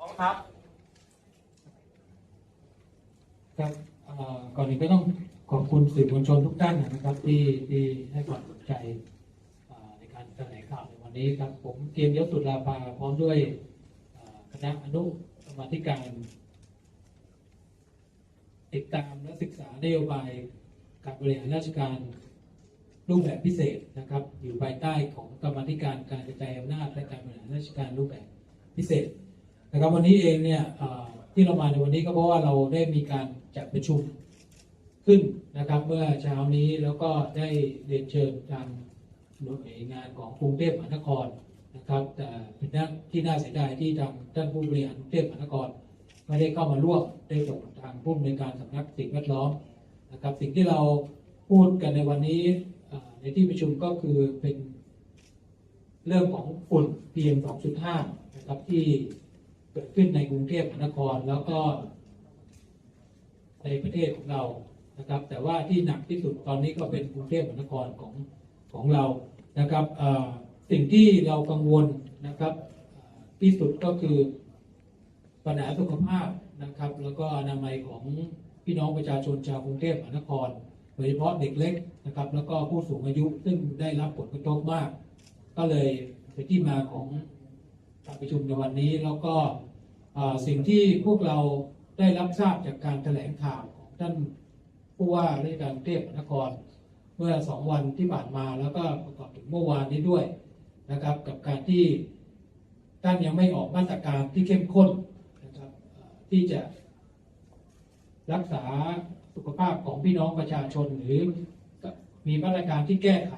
พร้อมครับครับเอ่อก่อนอื่นก็ต้องขอบคุณสื่อมวลชนทุกท่านนะครับ ที่ที่ให้ความสนใจในการแถลงข่าวในวันนี้ครับ ผมเกียรติยศสุดลาภาพร้อมด้วยคณะอนุกรรมธิการ ติดตามและศึกษานโยบายการบริหารราชการรูปแบบพิเศษนะครับ อยู่ภายใต้ของกรรมธิการการกระจายอำนาจและการบริหารราชการรูปแบบพิเศษ นะครับวันนี้เองเนี่ยที่เรามาในวันนี้ก็เพราะว่าเราได้มีการจัดประชุมขึ้นนะครับเมื่อเช้านี้แล้วก็ได้เรียนเชิญทางหน่วยงานของกรุงเทพมหานครนะครับแต่เป็นที่น่าเสียดายที่ทางท่านผู้บริหารกรุงเทพมหานครไม่ได้เข้ามาร่วมได้ส่งทางผู้อำนการสำนักสิ่งแวดล้อมนะครับ สิ่งที่เราพูดกันในวันนี้ในที่ประชุมก็คือเป็นเรื่องของฝุ่น PM 2.5 นะครับที่ เกิดขึ้นในกรุงเทพมหานครแล้วก็ ในประเทศของเรานะครับ แต่ว่าที่หนักที่สุดตอนนี้ก็เป็นกรุงเทพมหานครของของเรานะครับสิ่งที่เรากังวลนะครับ ที่สุดก็คือปัญหาสุขภาพนะครับ แล้วก็อนามัยของพี่น้องประชาชนชาวกรุงเทพมหานครโดยเฉพาะเด็กเล็กนะครับ แล้วก็ผู้สูงอายุซึ่งได้รับผลกระทบมาก ก็เลยเป็นที่มาของ การประชุมในวันนี้แล้วก็สิ่งที่พวกเราได้รับทราบจากการแถลงข่าวของท่านผู้ว่าราชการกรุงเทพมหานครเมื่อสองวันที่ผ่านมาแล้วก็ประกอบถึงเมื่อวานนี้ด้วยนะครับ กับการที่ท่านยังไม่ออกมาตรการที่เข้มข้นนะครับที่จะรักษาสุขภาพของพี่น้องประชาชนหรือมีมาตรการที่แก้ไข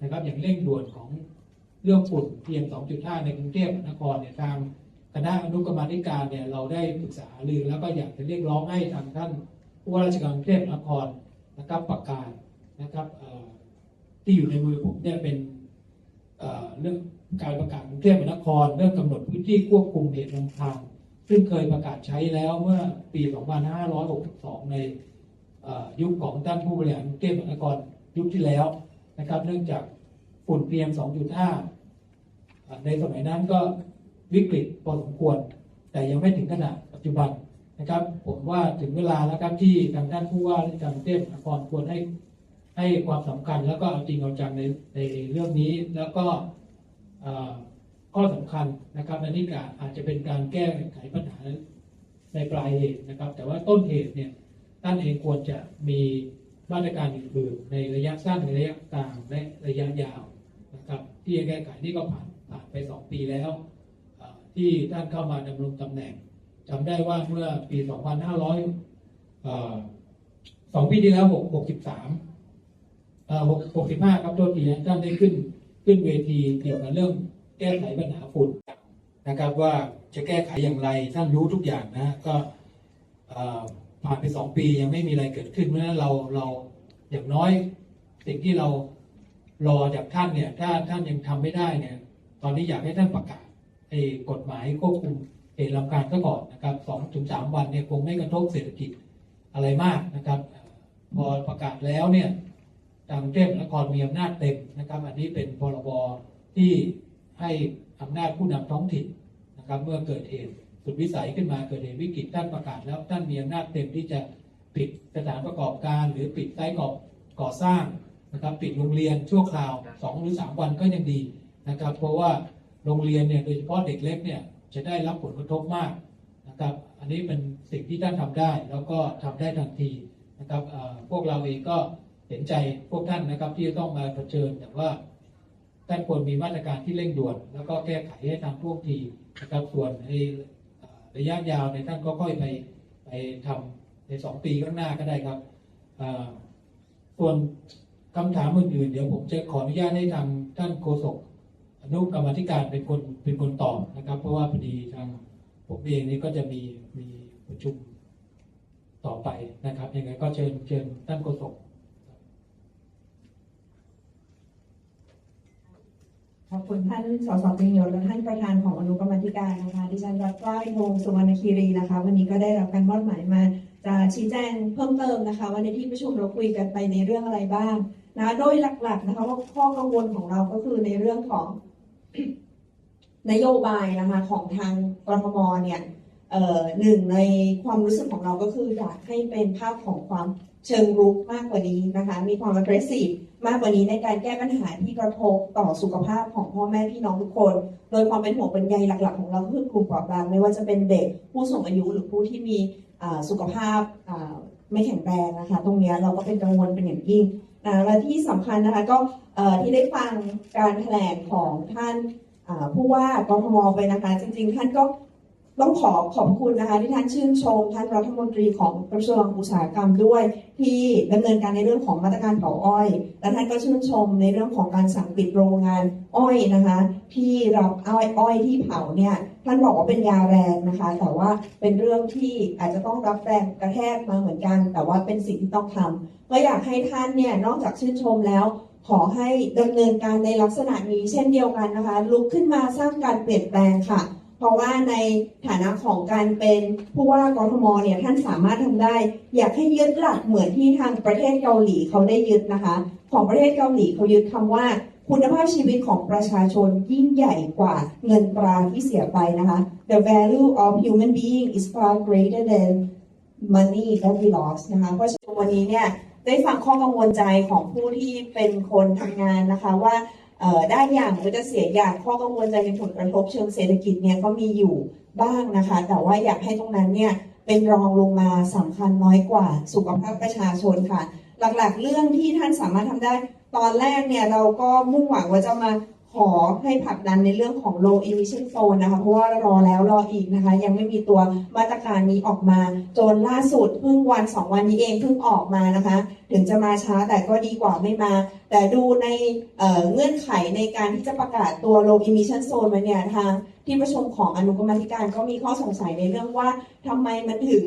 นะครับ อย่างเร่งด่วนของ เรื่องฝุ่น PM 2.5 ในกรุงเทพมหานครเนี่ยทางคณะอนุกรรมาธิการเนี่ยเราได้ปรึกษาหรือแล้วก็อยากจะเรียกร้องให้ทางท่านผู้ว่าราชการกรุงเทพมหานครนะครับประกาศนะครับที่อยู่ในมือผมเนี่ยเป็นเรื่องการประกาศกรุงเทพมหานครเรื่องกำหนดพื้นที่ควบคุมเหตุลำพาง ซึ่งเคยประกาศใช้แล้วเมื่อปี 2562 ในเอ่อยุคของท่านผู้บริหารกรุงเทพมหานครยุคที่แล้วนะครับ เนื่องจาก ฝุ่น PM 2.5อ่าในสมัยนั้นก็วิกฤตพอสมควร แต่ยังไม่ถึงขนาดปัจจุบันนะครับ ผมว่าถึงเวลาแล้วครับที่ทางท่านผู้ว่าราชการกรุงเทพมหานครควรให้ให้ความสำคัญแล้วก็เอาจริงเอาจังในในเรื่องนี้แล้วก็ข้อสำคัญนะครับอันนี้ก็อาจจะเป็นการแก้ไขปัญหาในปลายเหตุนะครับ แต่ว่าต้นเหตุเนี่ยท่านเองควรจะมีมาตรการอื่นๆในระยะสั้นในระยะกลางและระยะยาว นะครับที่จะแก้ไขนี่ก็ผ่านผ่านไปสองปีแล้ว ที่ท่านเข้ามาดำรงตำแหน่งจำได้ว่าเมื่อปี 2500เอ่อสองปีที่แล้ว 63 65 ครับโทษทีนะท่านได้ขึ้นขึ้นเวทีเกี่ยวกับเรื่องแก้ไขปัญหาฝุ่นนะครับว่าจะแก้ไขอย่างไรท่านรู้ทุกอย่างนะก็ผ่านไปสองปียังไม่มีอะไรเกิดขึ้นเพราะฉะนั้นเราเราอย่างน้อยสิ่งที่เรา รอจากท่านเนี่ย ถ้าท่านยังทำไม่ได้เนี่ย ตอนนี้อยากให้ท่านประกาศไอ้กฎหมายควบคุมเหตุลำการซะก่อนนะครับสองถึงสามวันเนี่ยคงไม่กระทบเศรษฐกิจอะไรมากนะครับ พอประกาศแล้วเนี่ยทางเทพมหานครมีอำนาจเต็มนะครับ อันนี้เป็นพรบที่ให้อำนาจผู้นำท้องถิ่นนะครับ เมื่อเกิดเหตุสุดวิสัยขึ้นมาเกิดเหตุวิกฤตท่านประกาศแล้วท่านมีอำนาจเต็มที่จะปิดสถานประกอบการ หรือปิดไซต์ก่อก่อสร้าง นะครับปิดโรงเรียนชั่วคราวสองหรือสามวันก็ยังดีนะครับ เพราะว่าโรงเรียนเนี่ยโดยเฉพาะเด็กเล็กเนี่ยจะได้รับผลกระทบมากนะครับ อันนี้เป็นสิ่งที่ท่านทำได้ แล้วก็ทำได้ทันทีนะครับพวกเราเองก็เห็นใจพวกท่านนะครับที่จะต้องมาเผชิญแต่ว่าท่านควรมีมาตรการที่เร่งด่วน แล้วก็แก้ไขให้ทันท่วงทีนะครับส่วนในระยะยาวในท่านก็ค่อยไปไปทำในสองปีข้างหน้าก็ได้ครับส่วน คำถามอื่นๆเดี๋ยวผมจะขออนุญาตให้ทางท่านโฆษกอนุกรรมธิการเป็นคนเป็นคนตอบนะครับ เพราะว่าพอดีทางผมเองนี่ก็จะมีมีประชุมต่อไปนะครับยังไงก็เชิญเชิญท่านโฆษกขอบคุณท่านสสปิงยศและท่านประธานของอนุกรรมธิการนะคะดิฉันรัตน์กล้าอินทงสุวรรณคีรีนะคะ วันนี้ก็ได้รับการมอบหมายมาจะชี้แจงเพิ่มเติมนะคะว่าในที่ประชุมเราคุยกันไปในเรื่องอะไรบ้าง นะโดยหลักๆนะคะว่าข้อกังวลของเราก็คือในเรื่องของนโยบายนะคะของทางกรทมเนี่ยหนึ่งในความรู้สึกของเราก็คืออยากให้เป็นภาพของความเชิงรุกมากกว่านี้นะคะ มีความ aggressive มากกว่านี้ในการแก้ปัญหาที่กระทบต่อสุขภาพของพ่อแม่พี่น้องทุกคน โดยความเป็นห่วงเป็นใยหลัก ๆ ของเราคือกลุ่มเปราะบางไม่ว่าจะเป็นเด็กผู้สูงอายุหรือผู้ที่มีสุขภาพไม่แข็งแรงนะคะ ตรงนี้เราก็เป็นกังวลเป็นอย่างยิ่ง และที่สำคัญนะคะก็ที่ได้ฟังการแถลงของท่านผู้ว่ากทมไปนะคะ จริง ๆ ท่านก็ ต้องขอขอบคุณนะคะที่ท่านชื่นชมท่านรัฐมนตรีของกระทรวงอุตสาหกรรมด้วย ที่ดำเนินการในเรื่องของมาตรการเผาอ้อย และท่านก็ชื่นชมในเรื่องของการสั่งปิดโรงงานอ้อยนะคะ ที่รับอ้อยอ้อยที่เผาเนี่ยท่านบอกว่าเป็นยาแรงนะคะ แต่ว่าเป็นเรื่องที่อาจจะต้องรับแรงกระแทกมาเหมือนกัน แต่ว่าเป็นสิ่งที่ต้องทำก็อยากให้ท่านเนี่ยนอกจากชื่นชมแล้วขอให้ดำเนินการในลักษณะนี้เช่นเดียวกันนะคะ ลุกขึ้นมาสร้างการเปลี่ยนแปลงค่ะ เพราะว่าในฐานะของการเป็นผู้ว่ากรทมเนี่ยท่านสามารถทำได้ อยากให้ยึดหลักเหมือนที่ทางประเทศเกาหลีเขาได้ยึดนะคะ ของประเทศเกาหลีเขายึดคำว่า คุณภาพชีวิตของประชาชนยิ่งใหญ่กว่าเงินตราที่เสียไปนะคะ The value of human being is far greater than money that we lost นะคะเพราะฉะนั้นวันนี้เนี่ยได้ฟังข้อกังวลใจของผู้ที่เป็นคนทำงานนะคะว่า ได้อย่างหรือจะเสียอย่างข้อกังวลใจในผลกระทบเชิงเศรษฐกิจเนี่ยก็มีอยู่บ้างนะคะ แต่ว่าอยากให้ตรงนั้นเนี่ยเป็นรองลงมาสำคัญน้อยกว่าสุขภาพประชาชนค่ะ หลักๆ เรื่องที่ท่านสามารถทำได้ ตอนแรกเนี่ยเราก็มุ่งหวังว่าจะมา ขอให้ผลักดันในเรื่องของ low emission zone นะคะ เพราะว่ารอแล้วรออีกนะคะ ยังไม่มีตัวมาตรการนี้ออกมา จนล่าสุดเพิ่งวันสองวันนี้เองเพิ่งออกมานะคะ ถึงจะมาช้าแต่ก็ดีกว่าไม่มา แต่ดูในเเงื่อนไขในการที่จะประกาศตัว low emission zone มาเนี่ยทาง ที่ประชุมของอนุกรรมธิการก็มีข้อสงสัยในเรื่องว่าทำไมมันถึง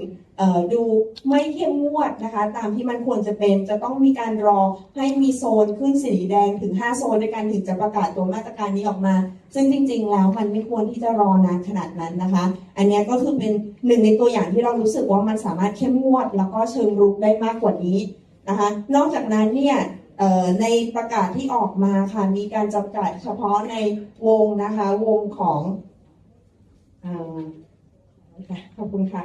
ดูไม่เข้มงวดนะคะ ตามที่มันควรจะเป็นจะต้องมีการรอให้มีโซนขึ้นสีแดงถึง 5 โซนด้วยกันถึงจะประกาศตัวมาตรการนี้ออกมา ซึ่งจริง ๆ แล้วมันไม่ควรที่จะรอนานขนาดนั้นนะคะ อันนี้ก็คือเป็นหนึ่งในตัวอย่างที่เรารู้สึกว่ามันสามารถเข้มงวด แล้วก็เชิงรุกได้มากกว่านี้นะคะ นอกจากนั้นเนี่ยในประกาศที่ออกมาค่ะมีการจำกัดเฉพาะในวงนะคะวงของ ขอบคุณค่ะ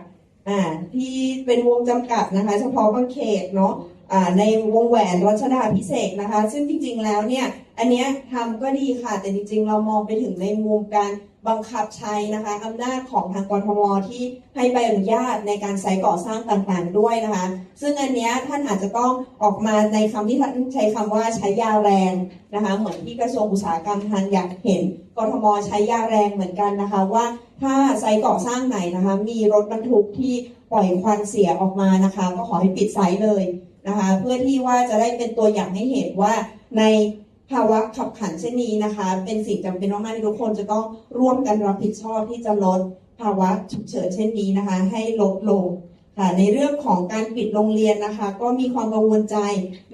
อ่าที่เป็นวงจำกัดนะคะ เฉพาะบางเขตเนาะอ่าในวงแหวนรัชดาพิเศษนะคะ ซึ่งจริงๆแล้วเนี่ย อันเนี้ยทำก็ดีค่ะ แต่จริงๆ เรามองไปถึงในมุมการ บังคับใช้นะคะอำนาจของทางกรทมที่ให้ใบอนุญาตในการใช้ก่อสร้างต่างๆด้วยนะคะ ซึ่งอันนี้ท่านอาจจะต้องออกมาในคำที่ท่านใช้คำว่าใช้ยาแรงนะคะ เหมือนที่กระทรวงอุตสาหกรรมท่านอยากเห็นกรทมใช้ยาแรงเหมือนกันนะคะว่าถ้าไซต์ก่อสร้างไหนนะคะ มีรถบรรทุกที่ปล่อยควันเสียออกมานะคะ ก็ขอให้ปิดไซต์เลยนะคะ เพื่อที่ว่าจะได้เป็นตัวอย่างให้เห็นว่าใน ภาวะขับขันเช่นนี้นะคะ เป็นสิ่งจำเป็นมากๆที่ทุกคนจะต้องร่วมกันรับผิดชอบที่จะลดภาวะฉุกเฉินเช่นนี้นะคะ ให้ลดลง ค่ะในเรื่องของการปิดโรงเรียนนะคะ ก็มีความกังวลใจ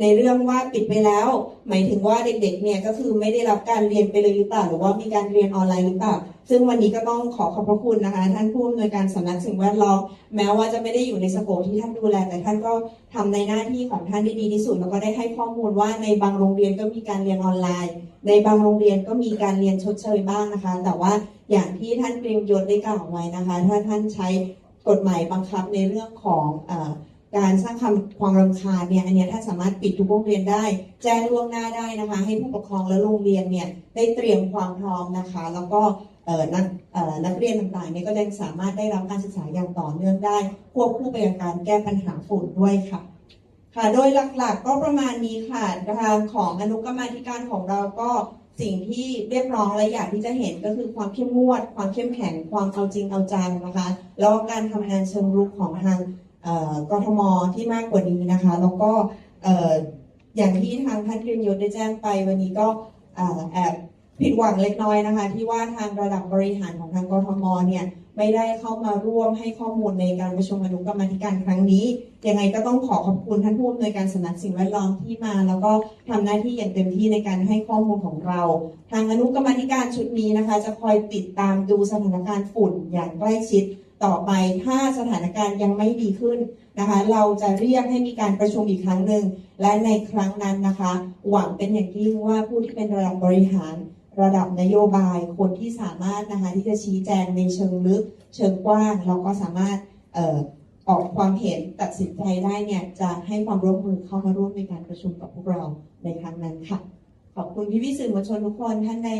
ในเรื่องว่าปิดไปแล้ว หมายถึงว่าเด็กๆเนี่ยก็คือไม่ได้รับการเรียนไปเลยหรือเปล่า หรือว่ามีการเรียนออนไลน์หรือเปล่า ซึ่งวันนี้ก็ต้องขอขอบพระคุณนะคะ ท่านผู้อำนวยการสำนักสิ่งแวดล้อมแม้ว่าจะไม่ได้อยู่ในสโคปที่ท่านดูแล แต่ท่านก็ทำในหน้าที่ของท่านได้ดีที่สุดแล้วก็ได้ให้ข้อมูลว่าในบางโรงเรียนก็มีการเรียนออนไลน์ ในบางโรงเรียนก็มีการเรียนชดเชยบ้างนะคะ แต่ว่าอย่างที่ท่านเกรียงยศได้กล่าวไว้นะคะ ถ้าท่านใช้ กฎหมายบังคับในเรื่องของอการสร้างความความรำคาญเนี่ยอันนี้ยท่าสามารถปิดทุกโรงเรียนได้ แจ้งล่วงหน้าได้นะคะ ให้ผู้ปกครองและโรงเรียนเนี่ยได้เตรียมความพร้อมนะคะ แล้วก็นักเอ่อนักเรียนต่างๆเนี่ยก็ยังสามารถได้รับการศึกษาอย่างต่อเนื่องได้ควบคู่ไปกับการแก้ปัญหาฝุ่นด้วยค่ะค่ะ โดยหลักๆก็ประมาณนี้ค่ะทางของอนุกรรมาธิการของเราก็ สิ่งที่เรียกร้องและอยากที่จะเห็นก็คือความเข้มงวด ความเข้มแข็ง ความเอาจริงเอาจังนะคะ แล้วก็การทำงานเชิงรุกของทางเอ่อกทมที่มากกว่านี้นะคะ แล้วก็ออย่างที่ทางท่านเกรียงยศได้แจ้งไป วันนี้ก็อแอบผิดหวังเล็กน้อยนะคะ ที่ว่าทางระดับบริหารของทางกทมเนี่ย ไม่ได้เข้ามาร่วมให้ข้อมูลในการประชุมอนุกรรมธิการครั้งนี้ ยังไงก็ต้องขอขอบคุณท่านผู้อำนวยการสำนักสิ่งแวดล้อมที่มา แล้วก็ทำหน้าที่อย่างเต็มที่ในการให้ข้อมูลของเรา ทางอนุกรรมธิการชุดนี้นะคะ จะคอยติดตามดูสถานการณ์ฝุ่นอย่างใกล้ชิดต่อไปถ้าสถานการณ์ยังไม่ดีขึ้นนะคะ เราจะเรียกให้มีการประชุมอีกครั้งหนึ่งและในครั้งนั้นนะคะ หวังเป็นอย่างยิ่งว่าผู้ที่เป็นระดับบริหาร ระดับนโยบายคนที่สามารถนะคะที่จะชี้แจงในเชิงลึกเชิงกว้างเราก็สามารถเอ่อออกความเห็นตัดสินใจได้เนี่ยจะให้ความร่วมมือเข้ามาร่วมในการประชุมกับพวกเราในครั้งนั้นค่ะ ขอบคุณพี่พี่สื่อมวลชนทุกคนท่านใน